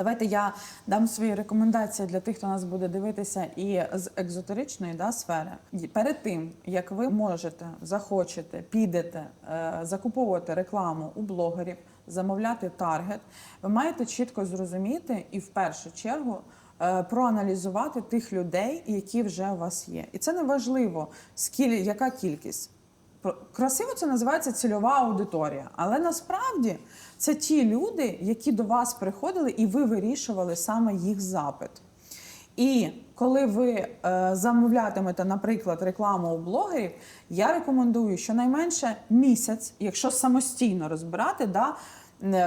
Давайте я дам свої рекомендації для тих, хто нас буде дивитися, і з екзотеричної да, сфери. Перед тим як ви можете, захочете, підете е, закуповувати рекламу у блогерів, замовляти таргет, ви маєте чітко зрозуміти і в першу чергу. е, Проаналізувати тих людей, які вже у вас є, і це не важливо, скільки яка кількість. Красиво це називається цільова аудиторія, але насправді це ті люди, які до вас приходили, і ви вирішували саме їх запит. І коли ви е, замовлятимете, наприклад, рекламу у блогерів, я рекомендую щонайменше місяць, якщо самостійно розбирати, да,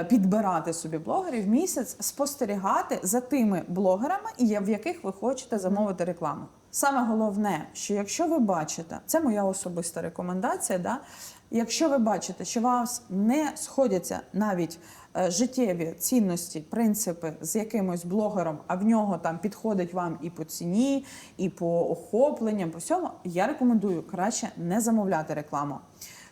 підбирати собі блогерів, місяць спостерігати за тими блогерами, в яких ви хочете замовити рекламу. Саме головне, що якщо ви бачите, це моя особиста рекомендація, да, якщо ви бачите, що вас не сходяться навіть е, життєві цінності, принципи з якимось блогером, а в нього там підходить вам і по ціні, і по охопленням, по всьому, я рекомендую краще не замовляти рекламу.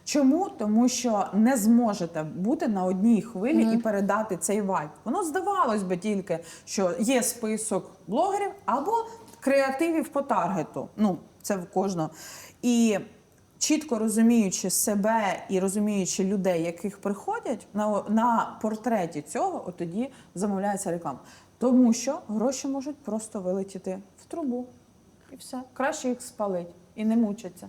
Чому? Тому що не зможете бути на одній хвилі і передати цей вайб. Воно здавалось би тільки, що є список блогерів або креативів по таргету. Ну, це в кожного. І чітко розуміючи себе і розуміючи людей, яких приходять на, на портреті цього, от тоді замовляється реклама. Тому що гроші можуть просто вилетіти в трубу. І все. Краще їх спалить і не мучаться.